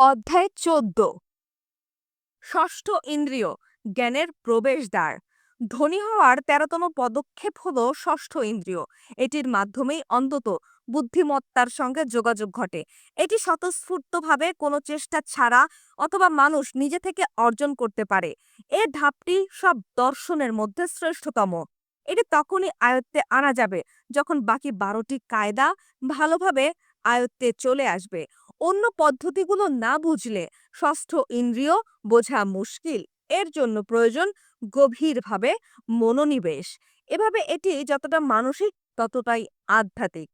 অধ্যায় চোদ্দ। ষষ্ঠ ইন্দ্রিয়, জ্ঞানের প্রবেশদ্বার। ধনী হওয়ার তেরোতম পদক্ষেপ হল ষষ্ঠ ইন্দ্রিয়। এটির মাধ্যমেই অন্তত বুদ্ধিমত্তার সঙ্গে যোগাযোগ ঘটে। এটি স্বতঃস্ফূর্তভাবে কোনো চেষ্টা ছাড়া অথবা মানুষ নিজে থেকে অর্জন করতে পারে। এ ধাপটি সব দর্শনের মধ্যে শ্রেষ্ঠতম। এটি তখনই আয়ত্তে আনা যাবে যখন বাকি বারোটি কায়দা ভালোভাবে আয়ত্তে চলে আসবে। অন্য পদ্ধতিগুলো না বুঝলে ষষ্ঠ ইন্দ্রিয় বোঝা মুশকিল। এর জন্য প্রয়োজন গভীরভাবে মনোনিবেশ। এভাবে এটি যতটা মানসিক, ততটাই আধ্যাত্মিক।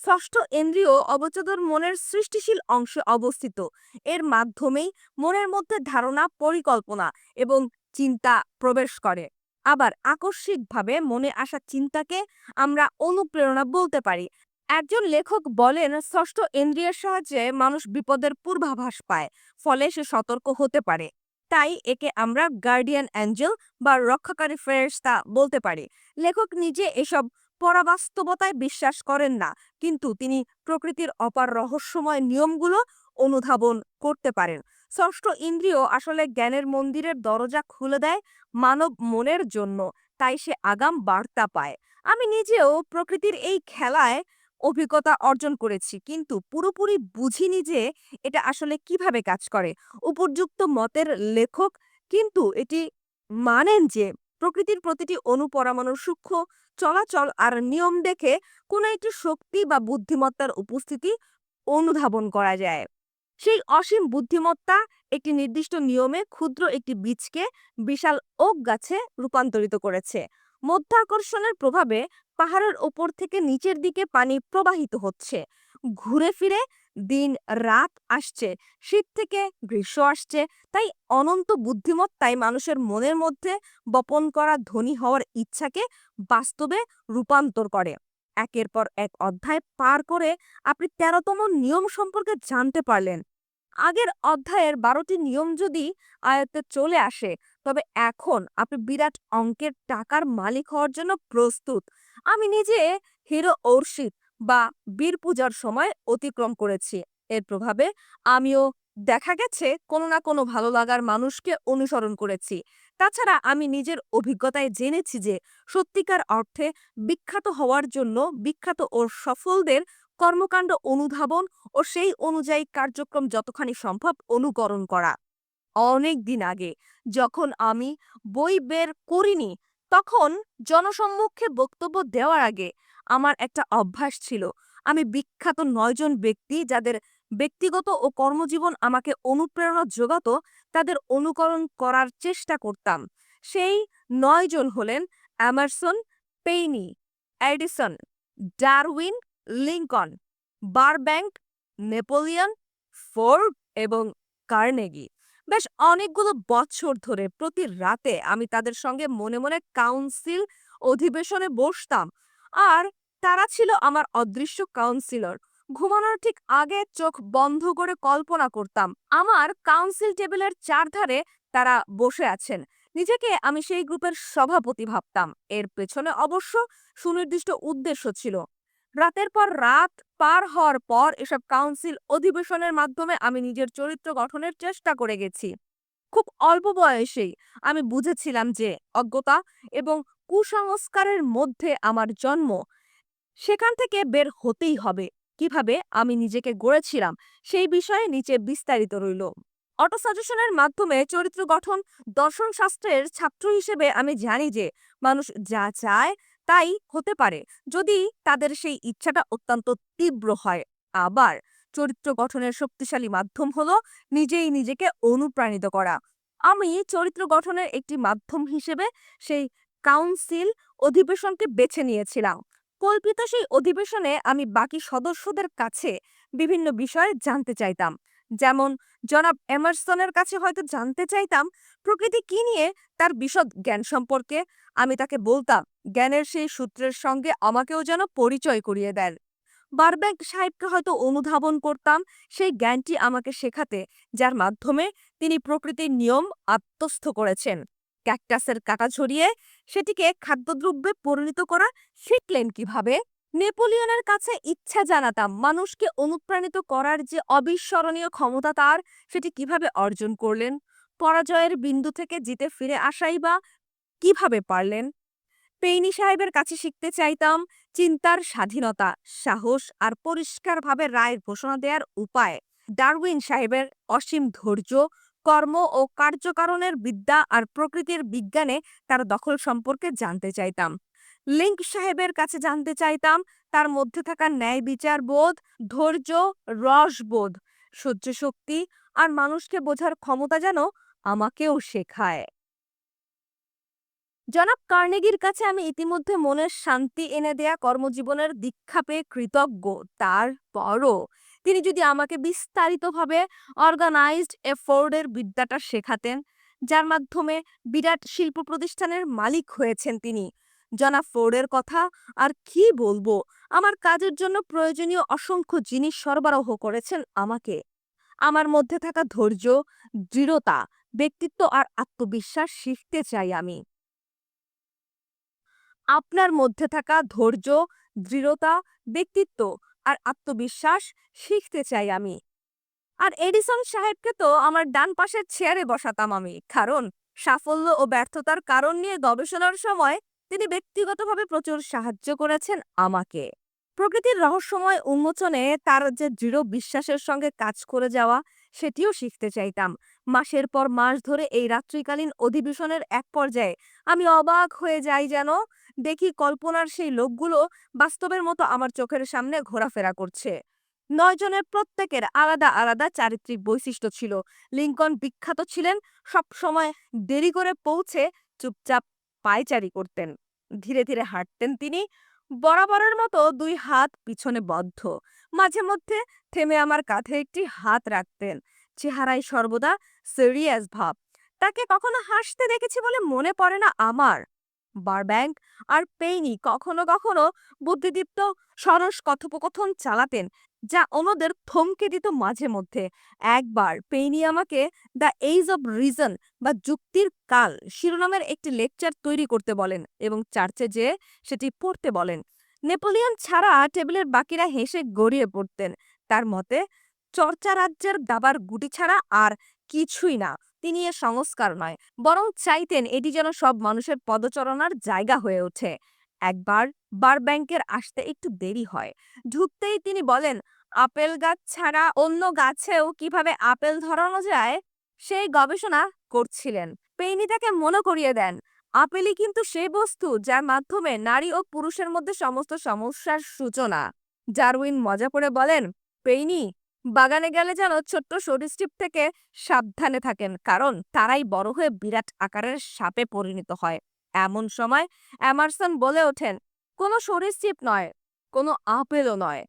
ষষ্ঠ ইন্দ্রিয় অবচেতন মনের সৃষ্টিশীল অংশে অবস্থিত। এর মাধ্যমেই মনের মধ্যে ধারণা, পরিকল্পনা এবং চিন্তা প্রবেশ করে। আবার আকস্মিকভাবে মনে আসা চিন্তাকে আমরা অনুপ্রেরণা বলতে পারি। একজন লেখক বলেন, ষষ্ঠ ইন্দ্রিয়ের সাহায্যে মানুষ বিপদের পূর্বাভাস পায়, ফলে সে সতর্ক হতে পারে। তাই একে আমরা গার্ডিয়ান অ্যাঞ্জেল বা রক্ষাকারী ফেরেশতা বলতে পারি। লেখক নিজে এসব পরাবাস্তবতায় বিশ্বাস করেন না, কিন্তু তিনি প্রকৃতির অপার রহস্যময় নিয়মগুলো অনুধাবন করতে পারেন। ষষ্ঠ ইন্দ্রিয় আসলে জ্ঞানের মন্দিরের দরজা খুলে দেয় মানব মনের জন্য, তাই সে আগাম বার্তা পায়। আমি নিজেও প্রকৃতির এই খেলায় অভিজ্ঞতা অর্জন করেছি। কিন্তু পুরোপুরি বুঝিনি যে এটা আসলে কীভাবে কাজ করে। উপযুক্ত মতের লেখক কিন্তু এটি মানেন যে প্রকৃতির প্রতিটি অনুপরমাণুর সূক্ষ্ম, চলাচল আর নিয়ম দেখে কোনো একটি শক্তি বা বুদ্ধিমত্তার উপস্থিতি অনুধাবন করা যায়। সেই অসীম বুদ্ধিমত্তা একটি নির্দিষ্ট নিয়মে ক্ষুদ্র একটি বীজকে বিশাল ওক গাছে রূপান্তরিত করেছে। মধ্যাকর্ষণের প্রভাবে পাহাড়ের ওপর থেকে নিচের দিকে পানি প্রবাহিত হচ্ছে। ঘুরে ফিরে দিন রাত আসছে, শীত থেকে গ্রীষ্ম আসছে, তাই অনন্ত বুদ্ধিমত্তাই মানুষের মনের মধ্যে বপন করা ধনী হওয়ার ইচ্ছাকে বাস্তবে রূপান্তর করে। একের পর এক অধ্যায় পার করে আপনি তেরোতম নিয়ম সম্পর্কে জানতে পারলেন। আগের অধ্যায়ের বারোটি নিয়ম যদি আয়ত্তে চলে আসে তবে এখন আপনি বিরাট অঙ্কের টাকার মালিক হওয়ার জন্য প্রস্তুত। আমি নিজে হিরো অর্ষিত বা বীর পূজার সময় অতিক্রম করেছি। এর প্রভাবে আমিও দেখা গেছে কোনো না কোনো ভালো লাগার মানুষকে অনুসরণ করেছি। তাছাড়া আমি নিজের অভিজ্ঞতায় জেনেছি যে সত্যিকার অর্থে বিখ্যাত হওয়ার জন্য বিখ্যাত ও সফলদের কর্মকাণ্ড অনুধাবন ও সেই অনুযায়ী কার্যক্রম যতখানি সম্ভব অনুকরণ করা। অনেক দিন আগে। যখন আমি বই বের করিনি, তখন জনসম্মুখে বক্তব্য দেওয়ার আগে আমার একটা অভ্যাস ছিল। আমি বিখ্যাত নয়জন ব্যক্তি যাদের ব্যক্তিগত ও কর্মজীবন আমাকে অনুপ্রেরণা যোগাতো, তাদের অনুকরণ করার চেষ্টা করতাম। সেই নয়জন হলেন Emerson, Paine Edison Darwin Lincoln Burbank, Napoleon Ford এবং কার্নেগি। বেশ অনেকগুলো বছর ধরে প্রতি রাতে আমি তাদের সঙ্গে মনে মনে কাউন্সিল অধিবেশনে বসতাম। আর তারা ছিল আমার অদৃশ্য কাউন্সিলর। ঘুমানোর ঠিক আগে চোখ বন্ধ করে কল্পনা করতাম, আমার কাউন্সিল টেবিলের চারধারে তারা বসে আছেন। নিজেকে আমি সেই গ্রুপের সভাপতি ভাবতাম। এর পেছনে অবশ্য সুনির্দিষ্ট উদ্দেশ্য ছিল। রাতের পর রাত পার হওয়ার পর এসব কাউন্সিল অধিবেশনের মাধ্যমে আমি নিজের চরিত্র গঠনের চেষ্টা করে গেছি। খুব অল্প বয়সেই আমি বুঝেছিলাম যে অজ্ঞতা এবং কুসংস্কারের মধ্যে আমার জন্ম সেখান থেকে বের হতেই হবে। কীভাবে আমি নিজেকে গড়েছিলাম সেই বিষয়ে নিচে বিস্তারিত রইল। অটো সাজেশনের মাধ্যমে চরিত্র গঠন দর্শন শাস্ত্রের ছাত্র হিসেবে আমি জানি যে মানুষ যা চায় তাই হতে পারে। যদি তাদের সেই ইচ্ছাটা অত্যন্ত তীব্র হয়, আবার চরিত্র গঠনের শক্তিশালী মাধ্যম হলো নিজেই নিজেকে অনুপ্রাণিত করা। আমি চরিত্র গঠনের একটি মাধ্যম হিসেবে সেই কাউন্সিল অধিবেশনকে বেছে নিয়েছিলাম। কল্পিত সেই অধিবেশনে আমি বাকি সদস্যদের কাছে বিভিন্ন বিষয়ে জানতে চাইতাম। যেমন, জনাব এমারসনের কাছে হয়তো জানতে চাইতাম, প্রকৃতি কি নিয়ে তার বিশদ জ্ঞান সম্পর্কে। আমি তাকে বলতাম, জ্ঞানের সেই সূত্রের সঙ্গে আমাকেও যেন পরিচয় করিয়ে দেন। বারব্যাংক সাহেবকে হয়তো অনুধাবন করতাম, সেই জ্ঞানটি আমাকে শেখাতে, যার মাধ্যমে তিনি প্রকৃতির নিয়ম আত্মস্থ করেছেন। ক্যাকটাসের কাটা ছড়িয়ে সেটিকে খাদ্যদ্রব্যে পরিণত করা শিখলেন কীভাবে? নেপোলিয়নের কাছে ইচ্ছা জানাতাম মানুষকে অনুপ্রাণিত করার যে অবিস্মরণীয় ক্ষমতা তার, সেটি কীভাবে অর্জন করলেন? পরাজয়ের বিন্দু থেকে জিতে ফিরে আসাই বা কীভাবে পারলেন? পেইনি সাহেবের কাছে শিখতে চাইতাম চিন্তার স্বাধীনতা, সাহস আর পরিষ্কারভাবে রায়ের ঘোষণা দেওয়ার উপায়। ডারউইন সাহেবের অসীম ধৈর্য, কর্ম ও কার্যকারণের বিদ্যা আর প্রকৃতির বিজ্ঞানে তার দখল সম্পর্কে জানতে চাইতাম। লিঙ্ক সাহেবের কাছে জানতে চাইতাম, তার মধ্যে থাকা ন্যায় বিচার বোধ, ধৈর্য রসবোধ সহ্য শক্তি আর মানুষকে বোঝার ক্ষমতা যেন আমাকেও শেখায়। জনাব কার্নেগির কাছে আমি ইতিমধ্যে মনের শান্তি এনে দেয়া কর্মজীবনের দীক্ষা পেয়ে কৃতজ্ঞ। তারপরও তিনি যদি আমাকে বিস্তারিতভাবে অর্গানাইজড এফোর্ডের বিদ্যাটা শেখাতেন, যার মাধ্যমে বিরাট শিল্প প্রতিষ্ঠানের মালিক হয়েছেন তিনি জনাব ফোর্ডের কথা, আর কি বলব? আমার কাজের জন্য প্রয়োজনীয় অসংখ্য জিনিস সরবরাহ করেছেন আমাকে। আমার মধ্যে থাকা ধৈর্য, দৃঢ়তা, ব্যক্তিত্ব আর আত্মবিশ্বাস শিখতে চাই আমি। আপনার মধ্যে থাকা ধৈর্য, দৃঢ়তা, ব্যক্তিত্ব আর আত্মবিশ্বাস শিখতে চাই আমি। আর এডিসন সাহেবকে তো আমার ডান পাশের চেয়ারে বসাতাম আমি। কারণ, সাফল্য ও ব্যর্থতার কারণ নিয়ে গবেষণার সময় তিনি ব্যক্তিগতভাবে প্রচুর সাহায্য করেছেন আমাকে। প্রকৃতির রহস্যময় উন্মোচনে তার যে দৃঢ় বিশ্বাসের সঙ্গে কাজ করে যাওয়া, সেটিও শিখতে চাইতাম। মাসের পর মাস ধরে এই রাত্রিকালীন অধিবেশনের এক পর্যায়ে আমি অবাক হয়ে যাই যেন দেখি কল্পনার সেই লোকগুলো বাস্তবের মতো আমার চোখের সামনে ঘোরাফেরা করছে। নয় জনের প্রত্যেকের আলাদা আলাদা চারিত্রিক বৈশিষ্ট্য ছিল। লিঙ্কন বিখ্যাত ছিলেন সব সময় দেরি করে পৌঁছে চুপচাপ পায়চারি করতেন। ধীরে ধীরে হাঁটতেন তিনি। বরাবরের মতো দুই হাত পিছনে বদ্ধ। মাঝে মধ্যে থেমে আমার কাঁধে একটি হাত রাখতেন। চেহারায় সর্বদা সিরিয়াস ভাব। তাকে কখনো হাসতে দেখেছি বলে মনে পড়ে না আমার। বারব্যাংক আর পেইনি কখনো কখনো বুদ্ধিদীপ্ত সরস কথোপকথন চালাতেন, যা অন্যদের থমকে দিত মাঝে মধ্যে। একবার পেইনি আমাকে দ্য এইজ অব রিজন বা যুক্তির কাল শিরোনামের একটি লেকচার তৈরি করতে বলেন এবং চার্চে যেয়ে সেটি পড়তে বলেন। নেপোলিয়ন ছাড়া টেবিলের বাকিরা হেসে গড়িয়ে পড়তেন। তার মতে, চর্চা রাজ্যের দাবার গুটি ছাড়া আর কিছুই না। তিনি এ সংস্কার নয়, বরং চাইতেন এটি যেন সব মানুষের পদচরণার জায়গা হয়ে ওঠে। একবার বার ব্যাংকের আসতে একটু দেরি হয়। ঢুকতেই তিনি বলেন, আপেল গাছ ছাড়া অন্য গাছেও কীভাবে আপেল ধরানো যায়? সেই গবেষণা করছিলেন। পেইনি তাকে মনে করিয়ে দেন, আপেলই কিন্তু সেই বস্তু যার মাধ্যমে নারী ও পুরুষের মধ্যে সমস্ত সমস্যার সূচনা। জারউইন মজা করে বলেন, পেইনি বাগানে গেলে যেন ছোট্ট সরীসৃপ থেকে সাবধানে থাকেন। কারণ তারাই বড় হয়ে বিরাট আকারের সাপে পরিণত হয়। এমন সময় অ্যামারসন বলে ওঠেন, কোনো সরীসৃপ নয়, কোনো আপেলও নয়।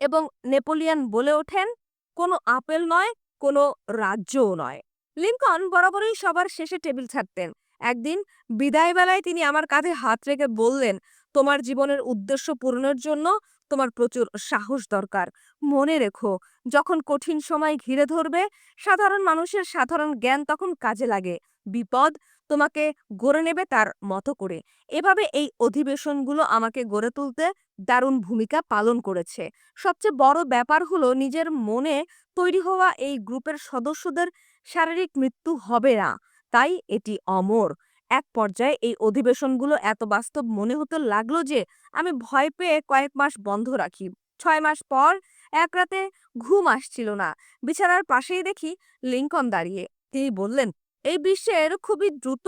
এবং নেপোলিয়ান বলে ওঠেন, কোনো আপেল নয়, কোনো রাজ্যও নয়। লিঙ্কন বরাবরই সবার শেষে টেবিল ছাড়তেন। একদিন বিদায়বেলায় তিনি আমার কাঁধে হাত রেখে বললেন তোমার জীবনের উদ্দেশ্য পূরণের জন্য তোমার প্রচুর সাহস দরকার। মনে রেখো, যখন কঠিন সময় ঘিরে ধরবে, সাধারণ মানুষের সাধারণ জ্ঞান তখন কাজে লাগে। বিপদ তোমাকে গড়ে নেবে তার মতো করে। এভাবে এই অধিবেশনগুলো আমাকে গড়ে তুলতে দারুণ ভূমিকা পালন করেছে। সবচেয়ে বড় ব্যাপার হলো নিজের মনে তৈরি হওয়া এই গ্রুপের সদস্যদের শারীরিক মৃত্যু হবে না। তাই এটি অমর। এক পর্যায়ে এই অধিবেশনগুলো এত বাস্তব মনে হতে লাগল যে, আমি ভয় পেয়ে কয়েক মাস বন্ধ রাখি। ছয় মাস পর এক রাতে ঘুম আসছিল না। বিছানার পাশেই দেখি লিঙ্কন দাঁড়িয়ে। তিনি বললেন, এই বিশ্বের খুবই দ্রুত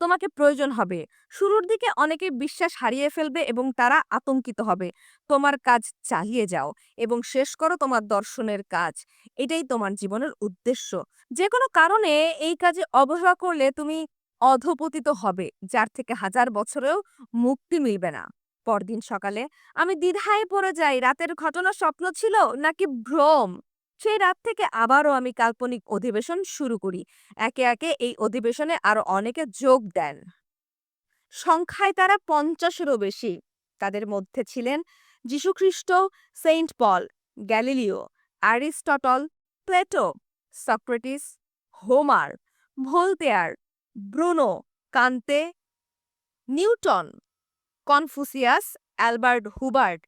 তোমাকে প্রয়োজন হবে। শুরুর দিকে অনেকে বিশ্বাস হারিয়ে ফেলবে এবং তারা আতঙ্কিত হবে। তোমার কাজ চালিয়ে যাও এবং শেষ করো তোমার দর্শনের কাজ। এটাই তোমার জীবনের উদ্দেশ্য। যে কোনো কারণে এই কাজে অবহেলা করলে তুমি অধপতিত হবে, যার থেকে হাজার বছরেও মুক্তি মিলবে না। পরদিন সকালে, আমি দ্বিধায় পড়ে যাই। রাতের ঘটনা স্বপ্ন ছিল নাকি ভ্রম? সেই রাত থেকে আবারও আমি কাল্পনিক অধিবেশন শুরু করি। একে একে এই অধিবেশনে আরও অনেকে যোগ দেন। সংখ্যায় তারা পঞ্চাশেরও বেশি। তাদের মধ্যে ছিলেন যীশুখ্রিস্ট Saint Paul, Galileo, Aristotle, Plato, Socrates, Homer, Voltaire, Bruno, Kant, Newton, Confucius, Elbert Hubbard,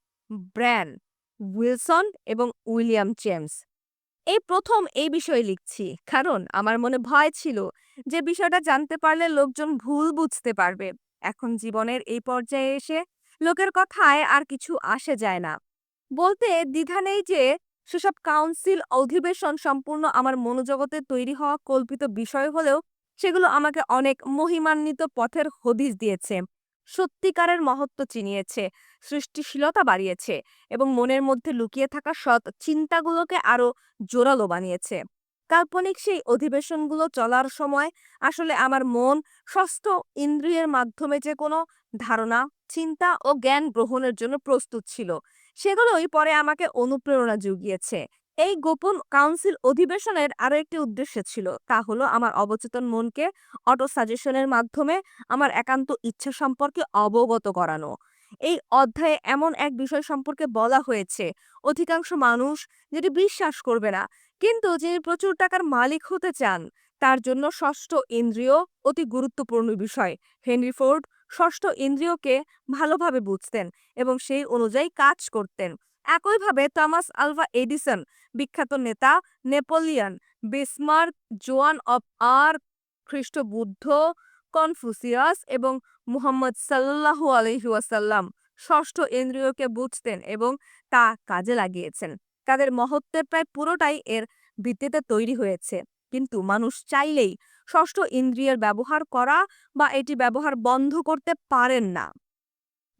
Bryan, Wilson এবং উইলিয়াম জেমস। এই প্রথম এই বিষয়ে লিখছি। কারণ আমার মনে ভয় ছিল যে বিষয়টা জানতে পারলে লোকজন ভুল বুঝতে পারবে। এখন জীবনের এই পর্যায়ে এসে লোকের কথায় আর কিছু আসে যায় না। বলতে দ্বিধা নেই যে সেসব কাউন্সিল অধিবেশন সম্পূর্ণ আমার মনোজগতে তৈরি হওয়া কল্পিত বিষয় হলেও সেগুলো আমাকে অনেক মহিমান্বিত পথের হদিস দিয়েছে। সত্যিকারের মহত্ব চিনিয়েছে, সৃষ্টিশীলতা বাড়িয়েছে এবং মনের মধ্যে লুকিয়ে থাকা সৎ চিন্তাগুলোকে আরও জোরালো বানিয়েছে। কাল্পনিক সেই অধিবেশনগুলো চলার সময় আসলে আমার মন ষষ্ঠ ইন্দ্রিয়ের মাধ্যমে যে কোনো ধারণা, চিন্তা ও জ্ঞান গ্রহণের জন্য প্রস্তুত ছিল। সেগুলোই পরে আমাকে অনুপ্রেরণা জুগিয়েছে। এই গোপন কাউন্সিল অধিবেশনের আরও একটি উদ্দেশ্য ছিল। তা হলো আমার অবচেতন মনকে অটো সাজেশনের মাধ্যমে আমার একান্ত ইচ্ছা সম্পর্কে অবগত করানো। এই অধ্যায়ে এমন এক বিষয় সম্পর্কে বলা হয়েছে, অধিকাংশ মানুষ যেটি বিশ্বাস করবে না, কিন্তু যিনি প্রচুর টাকার মালিক হতে চান, তার জন্য ষষ্ঠ ইন্দ্রিয় অতি গুরুত্বপূর্ণ বিষয়। হেনরি ফোর্ড ষষ্ঠ ইন্দ্রিয়কে ভালোভাবে বুঝতেন এবং সেই অনুযায়ী কাজ করতেন। একইভাবে টমাস আলভা এডিসন, বিখ্যাত নেতা, নেপোলিয়ন বিসমার্ক জোয়ান অফ আর খ্রিস্টবুদ্ধ, কনফুসিয়াস এবং মুহাম্মদ সাল্লাহু আলহিউসাল্লাম ষষ্ঠ ইন্দ্রিয়কে বুঝতেন এবং তা কাজে লাগিয়েছেন। তাদের মহত্বের প্রায় পুরোটাই এর ভিত্তিতে তৈরি হয়েছে। কিন্তু মানুষ চাইলেই ষষ্ঠ ইন্দ্রিয়ের ব্যবহার করা বা এটি ব্যবহার বন্ধ করতে পারেন না।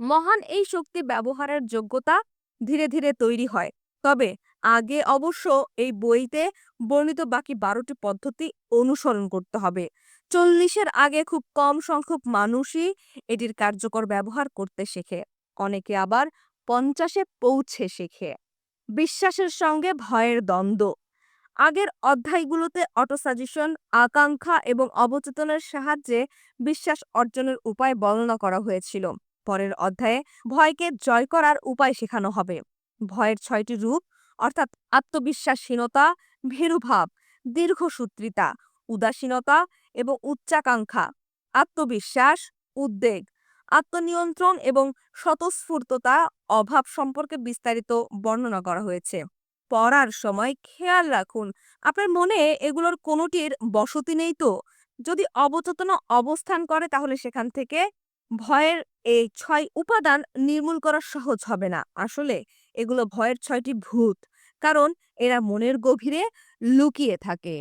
মহান এই শক্তি ব্যবহারের যোগ্যতা ধীরে ধীরে তৈরি হয়। তবে আগে অবশ্য এই বইতে বর্ণিত বাকি বারোটি পদ্ধতি অনুসরণ করতে হবে। চল্লিশের আগে খুব কম সংখ্যক মানুষই এটির কার্যকর ব্যবহার করতে শেখে। অনেকে আবার পঞ্চাশে পৌঁছে শেখে। বিশ্বাসের সঙ্গে ভয়ের দ্বন্দ্ব। আগের অধ্যায়গুলোতে অটোসাজেশন, আকাঙ্ক্ষা এবং অবচেতনের সাহায্যে বিশ্বাস অর্জনের উপায় বর্ণনা করা হয়েছিল। পরের অধ্যায়ে ভয়কে জয় করার উপায় শেখানো হবে। ভয়ের ছয়টি রূপ, অর্থাৎ আত্মবিশ্বাসহীনতা, ভীরুভাব, দীর্ঘসূত্রিতা, উদাসীনতা এবং উচ্চাকাঙ্ক্ষা, আত্মবিশ্বাস, উদ্বেগ, আত্মনিয়ন্ত্রণ এবং স্বতঃস্ফূর্ততা, অভাব সম্পর্কে বিস্তারিত বর্ণনা করা হয়েছে। পড়ার সময় খেয়াল রাখুন, আপনার মনে এগুলোর কোনোটির বসতি নেই তো? যদি অবচেতন অবস্থান করে তাহলে সেখান থেকে ভয়ের এই ছয় উপাদান নির্মূল করা সহজ হবে না। আসলে এগুলো ভয়ের ছয়টি ভূত, কারণ এরা মনের গভীরে লুকিয়ে থাকে।